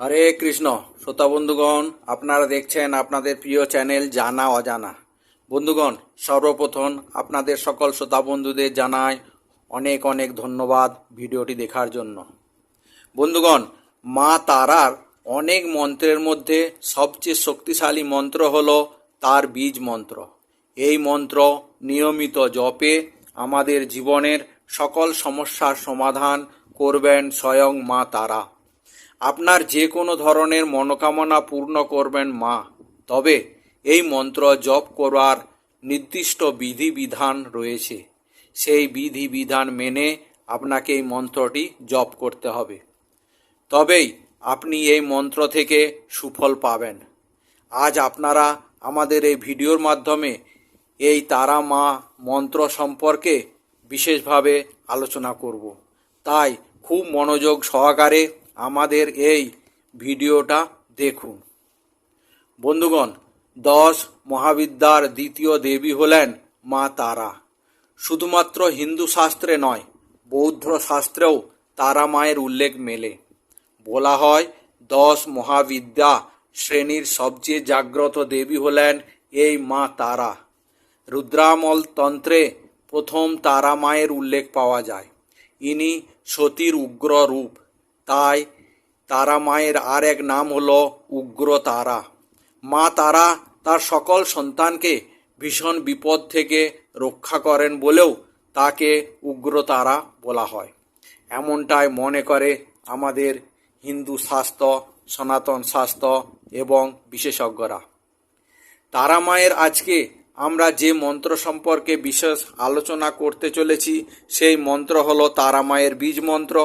হরে কৃষ্ণ। শ্রোতা বন্ধুগণ, আপনারা দেখছেন আপনাদের প্রিয় চ্যানেল জানা অজানা। বন্ধুগণ, সর্বপ্রথম আপনাদের সকল শ্রোতা বন্ধুদের জানাই অনেক অনেক ধন্যবাদ ভিডিওটি দেখার জন্য। বন্ধুগণ, মা তারার অনেক মন্ত্রের মধ্যে সবচেয়ে শক্তিশালী মন্ত্র হল তার বীজ মন্ত্র। এই মন্ত্র নিয়মিত জপে আমাদের জীবনের সকল সমস্যার সমাধান করবেন স্বয়ং মা তারা। আপনার যে কোনো ধরনের মনোকামনা পূর্ণ করবেন, মা। তবে এই মন্ত্র জপ করার নির্দিষ্ট বিধিবিধান রয়েছে। সেই বিধিবিধান মেনে আপনাকে এই মন্ত্রটি জপ করতে হবে। তবেই আপনি এই মন্ত্র থেকে সুফল পাবেন। আজ আপনারা আমাদের এই ভিডিওর মাধ্যমে এই তারা মা মন্ত্র সম্পর্কে বিশেষভাবে আলোচনা করব। তাই খুব মনোযোগ সহকারে আমাদের এই ভিডিওটা দেখুন। বন্ধুগণ, দশ মহাবিদ্যার দ্বিতীয় দেবী হলেন মা তারা। শুধুমাত্র হিন্দু শাস্ত্রে নয়, বৌদ্ধ শাস্ত্রেও তারা মায়ের উল্লেখ মেলে। বলা হয়, দশ মহাবিদ্যা শ্রেণির সবচেয়ে জাগ্রত দেবী হলেন এই মা তারা। রুদ্রামল তন্ত্রে প্রথম তারা মায়ের উল্লেখ পাওয়া যায়। ইনি সতীর উগ্র রূপ। তাই তারা মায়ের আর এক নাম হল উগ্র তারা। মা তারা তার সকল সন্তানকে ভীষণ বিপদ থেকে রক্ষা করেন বলেও তাকে উগ্র তারা বলা হয়। এমনটাই মনে করে আমাদের হিন্দু শাস্ত্র, সনাতন শাস্ত্র এবং বিশেষজ্ঞরা। তারা মায়ের আজকে আমরা যে মন্ত্র সম্পর্কে বিশেষ আলোচনা করতে চলেছি, সেই মন্ত্র হলো তারা মায়ের বীজ মন্ত্র।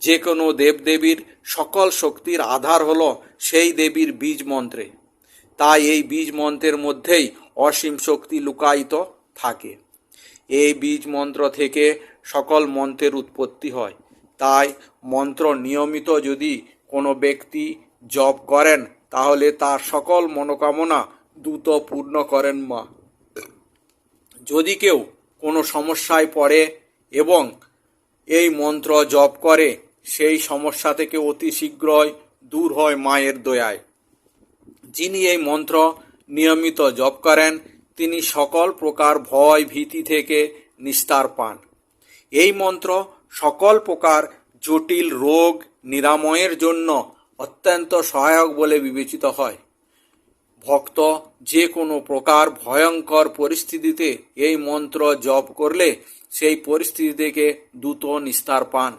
যে কোনো দেবদেবীর সকল শক্তির আধার হলো সেই দেবীর বীজ মন্ত্রে। তাই এই বীজ মন্ত্রের মধ্যেই অসীম শক্তি লুকায়িত থাকে। এই বীজ মন্ত্র থেকে সকল মন্ত্রের উৎপত্তি হয়। তাই মন্ত্র নিয়মিত যদি কোনো ব্যক্তি জপ করেন, তাহলে তার সকল মনোকামনা দ্রুত পূর্ণ করেন মা। যদি কেউ কোনো সমস্যায় পড়ে এবং এই মন্ত্র জপ করে সেই সমস্যা থেকে অতি শীঘ্রই দূর হয় মায়ের দয়ায়। যিনি এই মন্ত্র নিয়মিত জপ করেন, তিনি সকল প্রকার ভয় ভীতি থেকে নিস্তার পান। এই মন্ত্র সকল প্রকার জটিল রোগ নিরাময়ের জন্য অত্যন্ত সহায়ক বলে বিবেচিত হয়। ভক্ত যে কোনো প্রকার ভয়ঙ্কর পরিস্থিতিতে এই মন্ত্র জপ করলে সেই পরিস্থিতি থেকে দ্রুত নিস্তার পান।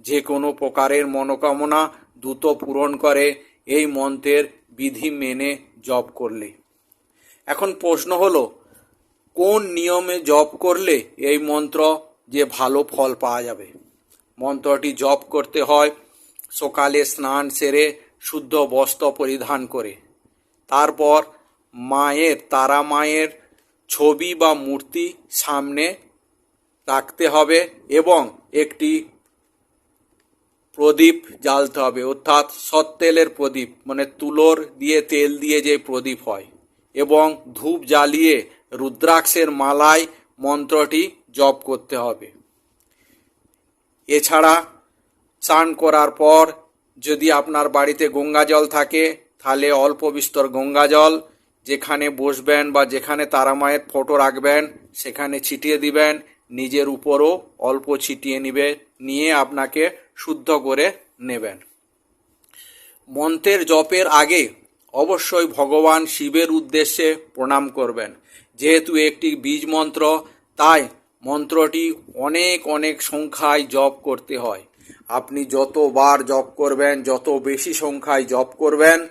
যে কোনো প্রকারের মনোকামনা দ্রুত পূরণ করে এই মন্ত্রের বিধি মেনে জপ করলে। এখন প্রশ্ন হলো, কোন নিয়মে জপ করলে এই মন্ত্র যে ভালো ফল পাওয়া যাবে? মন্ত্রটি জপ করতে হয় সকালে স্নান সেরে শুদ্ধ বস্ত্র পরিধান করে। তারপর মায়ের, তারা মায়ের ছবি বা মূর্তি সামনে রাখতে হবে এবং একটি প্রদীপ জ্বালতে হবে, অর্থাৎ সৎতেলের প্রদীপ মানে তুলোর দিয়ে তেল দিয়ে যে প্রদীপ হয়, এবং ধূপ জ্বালিয়ে রুদ্রাক্ষের মালায় মন্ত্রটি জপ করতে হবে। এছাড়া চান করার পর যদি আপনার বাড়িতে গঙ্গা জল থাকে, তাহলে অল্প বিস্তর গঙ্গা জল, যেখানে বসবেন বা যেখানে তারা মায়ের ফটো রাখবেন, সেখানে ছিটিয়ে দিবেন নিজের উপরও অল্প ছিটিয়ে নিবে, নিয়ে আপনাকে শুদ্ধ করে নেবেন। মন্ত্রের জপের আগে অবশ্যই ভগবান শিবের উদ্দেশ্যে প্রণাম করবেন। যেহেতু একটি বীজ মন্ত্র, তাই মন্ত্রটি অনেক অনেক সংখ্যায় জপ করতে হয়। আপনি যতবার জপ করবেন, যত বেশি সংখ্যায় জপ করবেন,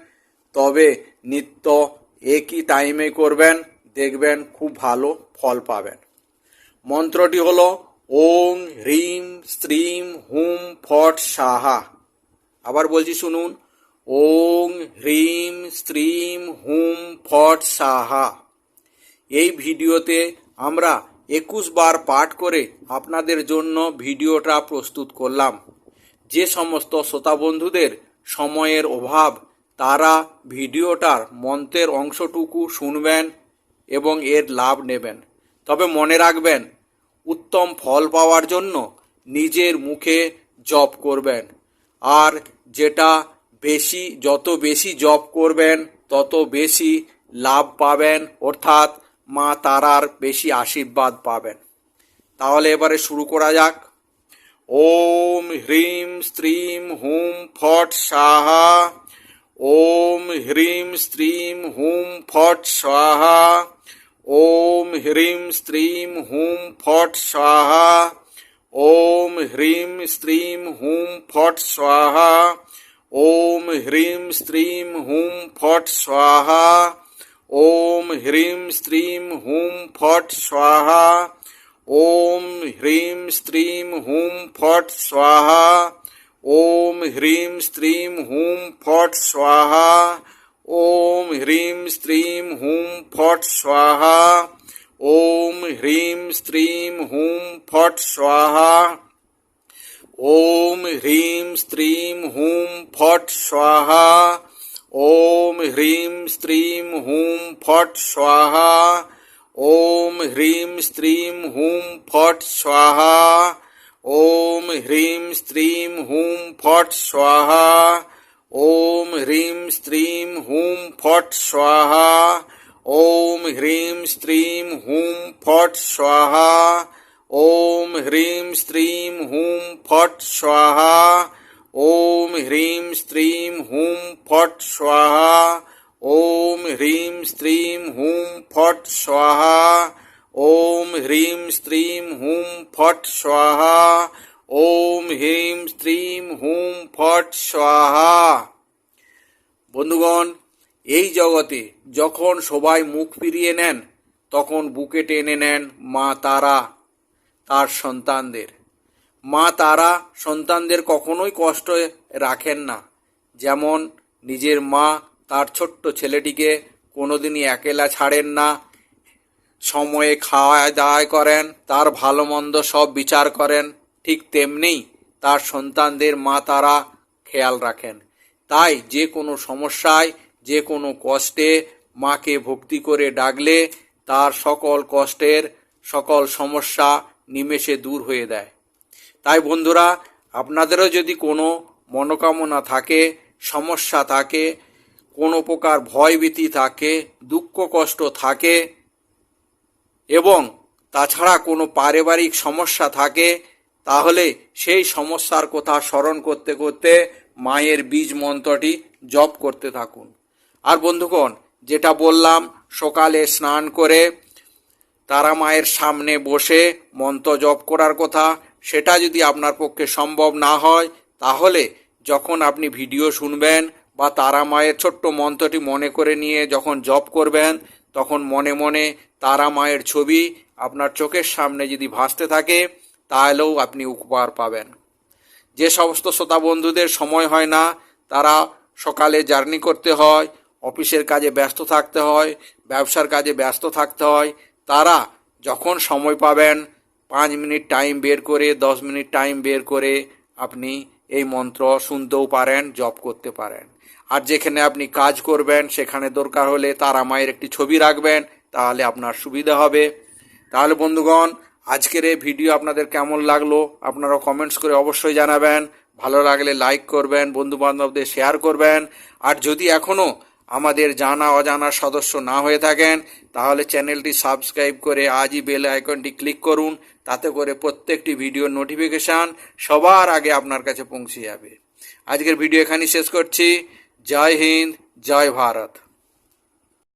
তবে নিত্য একই টাইমে করবেন, দেখবেন খুব ভালো ফল পাবেন। মন্ত্রটি হল ওং হ্রিম স্ত্রিম, হুম, ফট, সাহা। আবার বলছি শুনুন, ওং হ্রিম স্ত্রিম, হুম, ফট, সাহা। এই ভিডিওতে আমরা একুশ বার পাঠ করে আপনাদের জন্য ভিডিওটা প্রস্তুত করলাম। যে সমস্ত শ্রোতা বন্ধুদের সময়ের অভাব, তারা ভিডিওটার মন্ত্রের অংশটুকু শুনবেন এবং এর লাভ নেবেন। তবে মনে রাখবেন উত্তম ফল পাওয়ার জন্য নিজের মুখে জপ করবেন। আর যেটা বেশি, যত বেশি জপ করবেন, তত বেশি লাভ পাবেন, অর্থাৎ মা তারার বেশি আশীর্বাদ পাবেন। তাহলে এবারে শুরু করা যাক। ওম হ্রিম স্ত্রিম হুম ফট সাহা ওম হ্রিম স্ত্রিম হুম ফট স্বাহা। ओम ह्रीं स्त्रीं हूँ फट स्वाहा। ओम ह्रीं स्त्रीं हूँ फट स्वाहा। ओम ह्रीं स्त्रीं हूँ फट स्वाहा। ओम ह्रीं स्त्रीं हूँ फट स्वाहा। ओम ह्रीं स्त्रीं हूँ फट स्वाहा। ओम ह्रीं स्त्रीं हूँ फट स्वाहा। ओम ह्रीम स्त्रीं हूँ फट स्वाहा। ओम ह्रीम स्त्रीं हूँ फट स्वाहा। ओम ह्रीम स्त्रीं हूँ फट स्वाहा। ओम ह्रीम स्त्रीं हूँ फट स्वाहा। ओम ह्रीम स्त्रीं हूँ फट स्वाहा। ओम ह्रीम स्त्रीं हूँ फट स्वाहा। ઓમ હ્રીમ સ્ત્રીમ હુમ ફટ સ્વાહા ઓમ હ્રીમ સ્ત્રીમ હુમ ફટ સ્વાહા ઓમ હ્રીમ સ્ત્રીમ હુમ ફટ સ્વાહા ઓમ હ્રીમ સ્ત્રીમ હુમ ફટ સ્વાહા ઓમ હ્રીમ સ્ત્રીમ હુમ ફટ સ્વાહા ઓમ હ્રીમ સ્ત્રીમ હુમ ફટ સ્વાહા ওম হ্রিম স্ত্রিম হুম ফট স্বাহা। বন্ধুগণ, এই জগতে যখন সবাই মুখ ফিরিয়ে নেন, তখন বুকে টেনে নেন মা তারা, তার সন্তানদের। মা তারা সন্তানদের কখনোই কষ্ট রাখেন না। যেমন নিজের মা তার ছোট্ট ছেলেটিকে কোনোদিনই একেলা ছাড়েন না, সময়ে খাওয়া দাওয়া করেন, তার ভালো মন্দ সব বিচার করেন ঠিক তেমনি তার সন্তানদের মা তারা খেয়াল রাখেন। তাই যে কোনো সমস্যায়, যে কোনো কষ্টে মাকে ভক্তি করে ডাকলে তার সকল কষ্টের সকল সমস্যা নিমেষে দূর হয়ে দেয় তাই বন্ধুরা, আপনাদেরও যদি কোনো মনোকামনা থাকে, সমস্যা থাকে, কোনো প্রকার ভয়ভীতি থাকে, দুঃখ কষ্ট থাকে এবং তাছাড়া কোনো পারিবারিক সমস্যা থাকে তাহলে সেই সমস্যার কথা স্মরণ করতে করতে মায়ের বীজ মন্ত্রটি জপ করতে থাকুন। আর বন্ধুগণ, যেটা বললাম, সকালে স্নান করে তারা মায়ের সামনে বসে মন্ত্র জপ করার কথা, সেটা যদি আপনার পক্ষে সম্ভব না হয়, তাহলে যখন আপনি ভিডিও শুনবেন বা তারা মায়ের ছোট্ট মন্ত্রটি মনে করে নিয়ে যখন জপ করবেন, তখন মনে মনে তারা মায়ের ছবি আপনার চোখের সামনে যদি ভাসতে থাকে তাহলেও আপনি উপকার পাবেন। যে সমস্ত শ্রোতা বন্ধুদের সময় হয় না, তারা সকালে জার্নি করতে হয়, অফিসের কাজে ব্যস্ত থাকতে হয়, ব্যবসার কাজে ব্যস্ত থাকতে হয়, তারা যখন সময় পাবেন, পাঁচ মিনিট টাইম বের করে, দশ মিনিট টাইম বের করে আপনি এই মন্ত্র শুনতেও পারেন, জপ করতে পারেন। আর যেখানে আপনি কাজ করবেন, সেখানে দরকার হলে তারা মায়ের একটি ছবি রাখবেন, তাহলে আপনার সুবিধা হবে। তাহলে বন্ধুগণ আজকের এই ভিডিও আপনাদের কেমন লাগল আপনারা কমেন্টস করে অবশ্যই জানাবেন। ভালো লাগলে লাইক করবেন বন্ধু বান্ধবদের শেয়ার করবেন। আর যদি এখনও আমাদের জানা অজানা সদস্য না হয়ে থাকেন, তাহলে চ্যানেলটি সাবস্ক্রাইব করে আজই বেল আইকনটি ক্লিক করুন। তাতে করে প্রত্যেকটি ভিডিওর নোটিফিকেশান সবার আগে আপনার কাছে পৌঁছে যাবে। আজকের ভিডিও এখানেই শেষ করছি। জয় হিন্দ, জয় ভারত।